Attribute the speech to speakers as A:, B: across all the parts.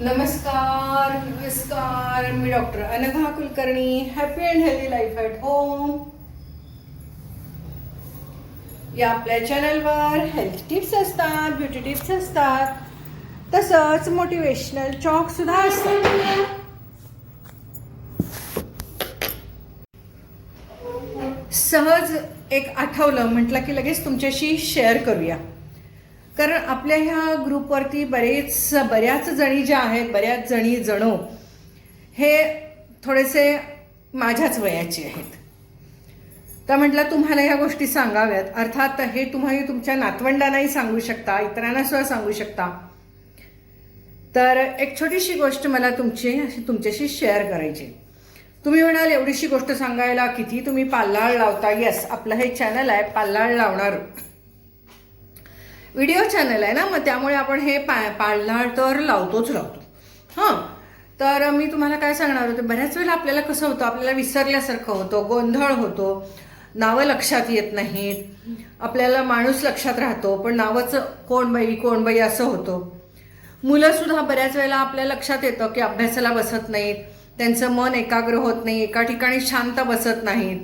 A: नमस्कार नमस्कार मी doctor Anagha Kulkarni. Happy and healthy life at home या आपल्या चॅनलवर हेल्थ टिप्स असतात ब्युटी टिप्स असतात. तसंच मोटिवेशनल चॉक सुद्धा असतात. सहज एक आठवलं म्हटलं की लगेच तुमच्याशी शेअर करूया. कारण आपल्या ह्या ग्रुपवरती बरेच बऱ्याच जणी ज्या आहेत बऱ्याच जणी जणो हे थोडेसे माझ्याच वयाचे आहेत. तर म्हटलं तुम्हाला ह्या गोष्टी सांगाव्यात. अर्थात हे तुम्हाला तुमच्या नातवंडांनाही सांगू शकता इतरांना सुद्धा सांगू शकता. तर एक छोटीशी गोष्ट मला तुमची अशी तुमच्याशी शेअर करायची. तुम्ही म्हणाल एवढीशी गोष्ट सांगायला किती तुम्ही पाल्लाळ लावता? येस आपलं हे चॅनल आहे पाल्लाळ लावणार. व्हिडिओ चॅनल आहे ना मग त्यामुळे आपण हे पा पाळणार तर लावतोच लावतो हां. तर मी तुम्हाला काय सांगणार होते बऱ्याच वेळेला आपल्याला कसं होतं आपल्याला विसरल्यासारखं होतं गोंधळ होतो नावं लक्षात येत नाहीत आपल्याला माणूस लक्षात राहतो पण नावाचं कोण बाई कोण बाई असं होतं. मुलंसुद्धा बऱ्याच वेळेला आपल्या लक्षात येतं की अभ्यासाला बसत नाहीत त्यांचं मन एकाग्र होत नाही एका ठिकाणी शांत बसत नाहीत.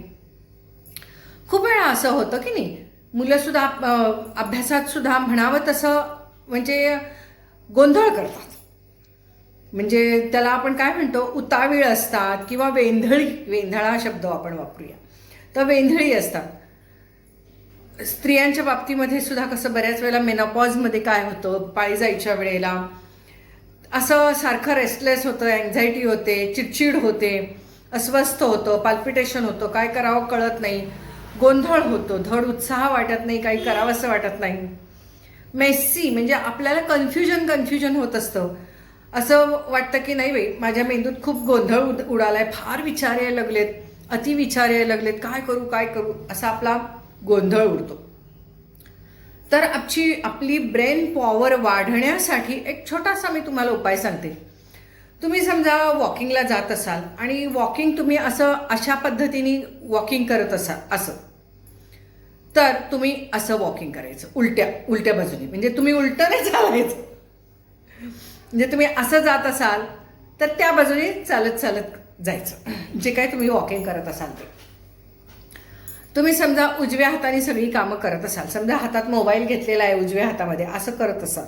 A: खूप वेळा असं होतं की नाही मुलंसुद्धा अ, अभ्यासात सुद्धा म्हणावं तसं म्हणजे गोंधळ करतात. म्हणजे त्याला आपण काय म्हणतो? उतावीळ असतात किंवा वेंधळी वेंधळा हा शब्द आपण वापरूया. तर वेंधळी असतात. स्त्रियांच्या बाबतीमध्ये सुद्धा कसं बऱ्याच वेळेला मेनॉपॉजमध्ये काय होतं? पाळी जायच्या वेळेला असं सारखं रेस्टलेस होतं अँझायटी होते चिडचिड होते अस्वस्थ होतं पाल्पिटेशन होतं काय करावं कळत नाही. गोंधळ होतो धड उत्साह वाटत नाही काही करावंसं वाटत नाही. मेस्सी म्हणजे आपल्याला कन्फ्युजन कन्फ्युजन होत असतं. असं वाटतं की नाही बाई माझ्या मेंदूत खूप गोंधळ उड उडालाय फार विचार यायला लागलेत अति विचार यायला लागलेत काय करू काय करू असा आपला गोंधळ उडतो. तर आपची आपली ब्रेन पॉवर वाढण्यासाठी एक छोटासा मी तुम्हाला उपाय सांगते. तुम्ही समजा वॉकिंगला जात असाल आणि वॉकिंग तुम्ही असं अशा पद्धतीने वॉकिंग करत असाल असं. तर तुम्ही असं वॉकिंग करायचं. उलट्या उलट्या बाजूने. म्हणजे तुम्ही उलटं नाही चालायचं. म्हणजे तुम्ही असं जात असाल तर त्या बाजूने चालत चालत जायचं. जे काय तुम्ही वॉकिंग करत असाल ते. तुम्ही समजा उजव्या हाताने सगळी कामं करत असाल. समजा हातात मोबाईल घेतलेला आहे उजव्या हातामध्ये असं करत असाल.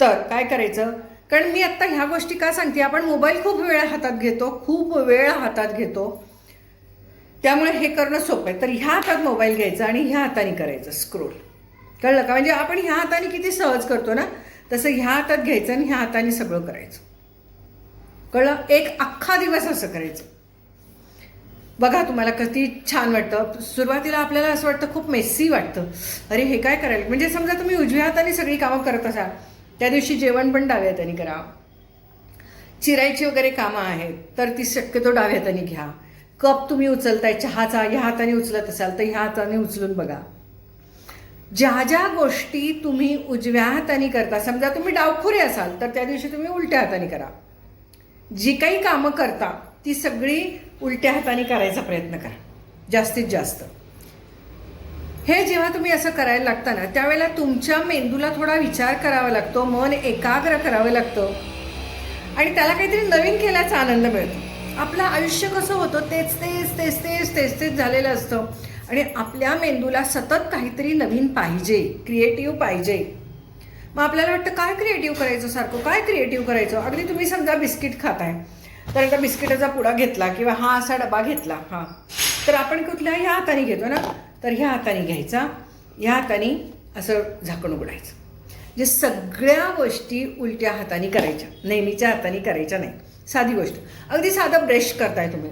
A: तर काय करायचं? कारण मी आत्ता ह्या गोष्टी का सांगते? आपण मोबाईल खूप वेळ हातात घेतो खूप वेळ हातात घेतो. त्यामुळे हे करणं सोपं आहे. तर ह्या हातात मोबाईल घ्यायचा आणि ह्या हाताने करायचं स्क्रोल कळलं का? म्हणजे आपण ह्या हाताने किती सहज करतो ना तसं ह्या हातात घ्यायचं आणि ह्या हाताने सगळं करायचं. कळलं? एक अख्खा दिवस असं करायचं. बघा तुम्हाला किती छान वाटतं. सुरुवातीला आपल्याला असं वाटतं खूप मेस्सी वाटतं. अरे हे काय करायला? म्हणजे समजा तुम्ही उजव्या हाताने सगळी कामं करत असाल त्या दिवशी जेवण पण डाव्या हाताने करा. चिरायची वगैरे कामं आहेत तर ती शक्यतो डाव्या हाताने घ्या. कप तुम्ही उचलताय चहाचा ह्या हाताने उचलत असाल तर ह्या हाताने उचलून बघा. ज्या ज्या गोष्टी तुम्ही उजव्या हाताने करता समजा तुम्ही डावखुरे असाल तर त्या दिवशी तुम्ही उलट्या हाताने करा. जी काही कामं करता ती सगळी उलट्या हाताने करायचा प्रयत्न करा. जास्तीत जास्त. हे जेव्हा तुम्ही असं करायला लागता ना त्यावेळेला तुमच्या मेंदूला थोडा विचार करावा लागतो मन एकाग्र करावं लागतं. आणि त्याला काहीतरी नवीन केल्याचा आनंद मिळतो. आपलं आयुष्य कसं होतं तेच तेच तेच तेच तेच तेच झालेलं असतं. आणि आपल्या मेंदूला सतत काहीतरी नवीन पाहिजे क्रिएटिव्ह पाहिजे. मग आपल्याला वाटतं काय क्रिएटिव्ह करायचं सारखं? काय क्रिएटिव्ह करायचं? अगदी तुम्ही समजा बिस्किट खाताय. तर आता बिस्किटाचा पुडा घेतला किंवा हा असा डबा घेतला हां. तर आपण कुठल्या ह्या हाताने घेतो ना? तर ह्या हाताने घ्यायचा ह्या हाताने असं झाकण उघडायचं. म्हणजे सगळ्या गोष्टी उलट्या हाताने करायच्या. नेहमीच्या हाताने करायच्या नाही. साधी गोष्ट. अगदी साधं ब्रश करताय तुम्ही.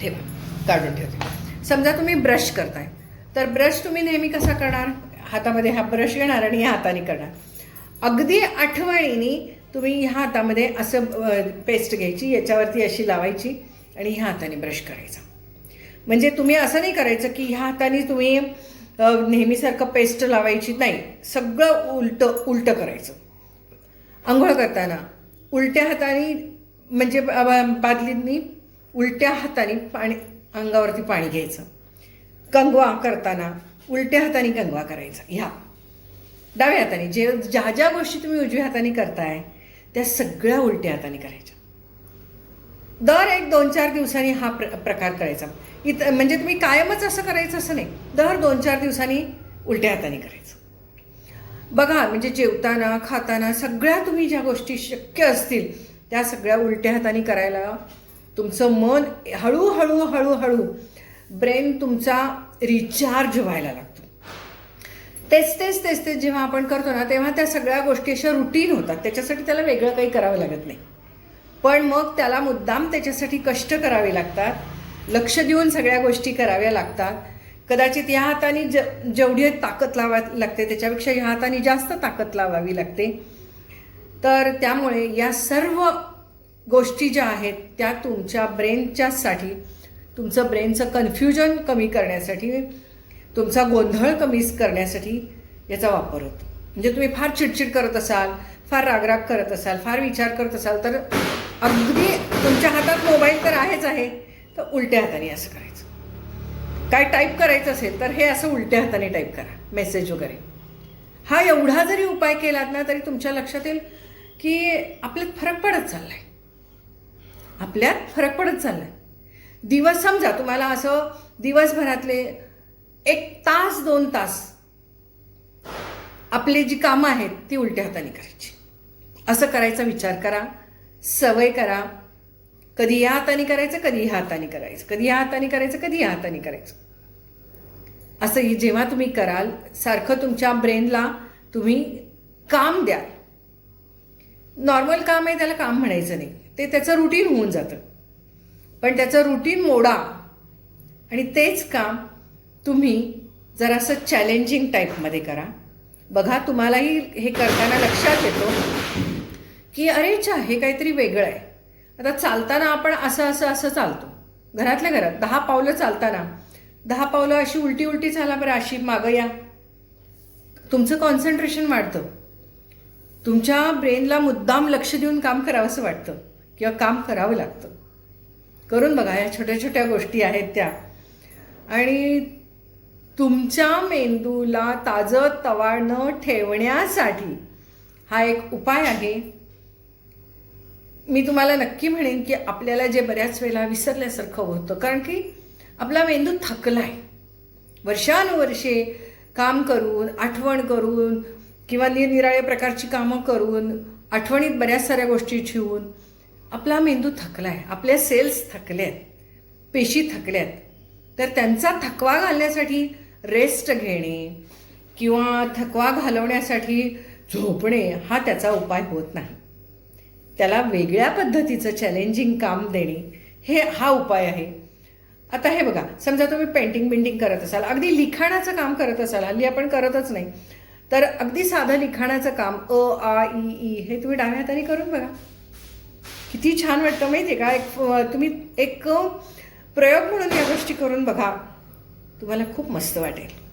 A: ठेवा काढून ठेवते. समजा तुम्ही ब्रश करताय. तर ब्रश तुम्ही नेहमी कसा करणार? हातामध्ये हा ब्रश घेणार आणि ह्या हाताने करणार. अगदी आठवणीने तुम्ही ह्या हातामध्ये असं पेस्ट घ्यायची याच्यावरती अशी लावायची आणि ह्या हाताने ब्रश करायचा. म्हणजे तुम्ही असं नाही करायचं की ह्या हाताने तुम्ही नेहमीसारखं पेस्ट लावायची नाही. सगळं उलटं उलटं करायचं. आंघोळ करताना उलट्या हाताने म्हणजे बादलींनी उलट्या हाताने पाणी अंगावरती पाणी घ्यायचं. कंगवा करताना उलट्या हाताने कंगवा करायचा. ह्या. डाव्या हाताने. जे ज्या ज्या गोष्टी तुम्ही उजव्या हाताने करताय त्या सगळ्या उलट्या हाताने करायच्या. दर एक दोन चार दिवसांनी हा प्र प्रकार करायचा. इत म्हणजे तुम्ही कायमच असं करायचं असं नाही. दर दोन चार दिवसांनी उलट्या हाताने करायचं. बघा म्हणजे जेवताना खाताना सगळ्या तुम्ही ज्या गोष्टी शक्य असतील त्या सगळ्या उलट्या हाताने करायला तुमचं मन हळूहळू हळूहळू ब्रेन तुमचा रिचार्ज व्हायला लागतो. तेच तेच तेच तेच जेव्हा आपण करतो ना तेव्हा त्या सगळ्या गोष्टी अशा रुटीन होतात. त्याच्यासाठी त्याला वेगळं काही करावं लागत नाही. पण मग त्याला मुद्दाम त्याच्यासाठी कष्ट करावे लागतात. लक्ष देऊन सगळ्या गोष्टी कराव्या लागतात. कदाचित या हाताने ज जेवढी ताकद लावा लागते त्याच्यापेक्षा ह्या हाताने जास्त ताकद लावावी लागते. तर त्यामुळे या सर्व गोष्टी ज्या आहेत त्या तुमच्या ब्रेनच्यासाठी तुमचं ब्रेनचं कन्फ्युजन कमी करण्यासाठी तुमचा गोंधळ कमी करण्यासाठी याचा वापर होतो. म्हणजे तुम्ही फार चिडचिड करत असाल फार रागराग करत असाल फार विचार करत असाल तर अगदी तुमच्या हातात मोबाईल तर आहेच आहे तर उलट्या हाताने असं करायचं. काय टाईप करायचं असेल तर हे असं उलट्या हाताने टाईप करा मेसेज वगैरे. हा एवढा जरी उपाय केलात ना तरी तुमच्या लक्षात येईल की आपल्यात फरक पडत चाललाय. आपल्यात फरक पडत चाललाय. दिवस समजा तुम्हाला असं दिवसभरातले एक तास दोन तास आपली जी कामं आहेत ती उलट्या हाताने करायची. असं करायचा विचार करा सवय करा. कधी या हाताने करायचं कधी ह्या हाताने करायचं. कधी या हाताने करायचं कधी या हाताने करायचं. असं ही जेव्हा तुम्ही कराल सारखं तुमच्या ब्रेनला तुम्ही काम द्याल. नॉर्मल काम आहे त्याला काम म्हणायचं नाही. ते त्याचं रुटीन होऊन जातं. पण त्याचं रुटीन मोडा. आणि तेच काम तुम्ही जरासं चॅलेंजिंग टाईपमध्ये करा. बघा तुम्हालाही हे करताना लक्षात येतो की अरे छा हे काहीतरी वेगळं आहे. आता चालताना आपण असं असं असं चालतो. घरातल्या घरात दहा पावलं चालताना. दहा पावलं अशी उलटी उलटी चाला बरं अशी मागं या. तुमचं कॉन्सन्ट्रेशन वाढतं. तुमच्या ब्रेनला मुद्दाम लक्ष देऊन काम करावं असं वाटतं. किंवा काम करावं लागतं. करून बघा या छोट्या छोट्या गोष्टी आहेत त्या. आणि तुमच्या मेंदूला ताजं न ठेवण्यासाठी हा एक उपाय आहे. मी तुम्हाला नक्की म्हणेन की आपल्याला जे बऱ्याच वेळेला विसरल्यासारखं होतं. कारण की आपला मेंदू थकला आहे वर्षानुवर्षे काम करून आठवण करून किंवा निरनिराळे प्रकारची कामं करून आठवणीत बऱ्याच साऱ्या गोष्टी ठेवून आपला मेंदू थकला आहे आपल्या सेल्स थकल्यात आहेत पेशी थकल्या आहेत तर त्यांचा थकवा घालण्यासाठी रेस्ट घेणे किंवा थकवा घालवण्यासाठी झोपणे हा त्याचा उपाय होत नाही. त्याला वेगळ्या पद्धतीचं चॅलेंजिंग काम देणे हे हा उपाय आहे. आता हे बघा समजा तुम्ही पेंटिंग बिंटिंग करत असाल अगदी लिखाणाचं काम करत असाल हल्ली आपण करतच नाही तर अगदी साधं लिखाणाचं काम अ आ ई ई हे तुम्ही डाव्या हाताने करून बघा. किती छान वाटतं माहिती आहे का? एक तुम्ही एक प्रयोग म्हणून या गोष्टी करून बघा. तुम्हाला खूप मस्त वाटेल.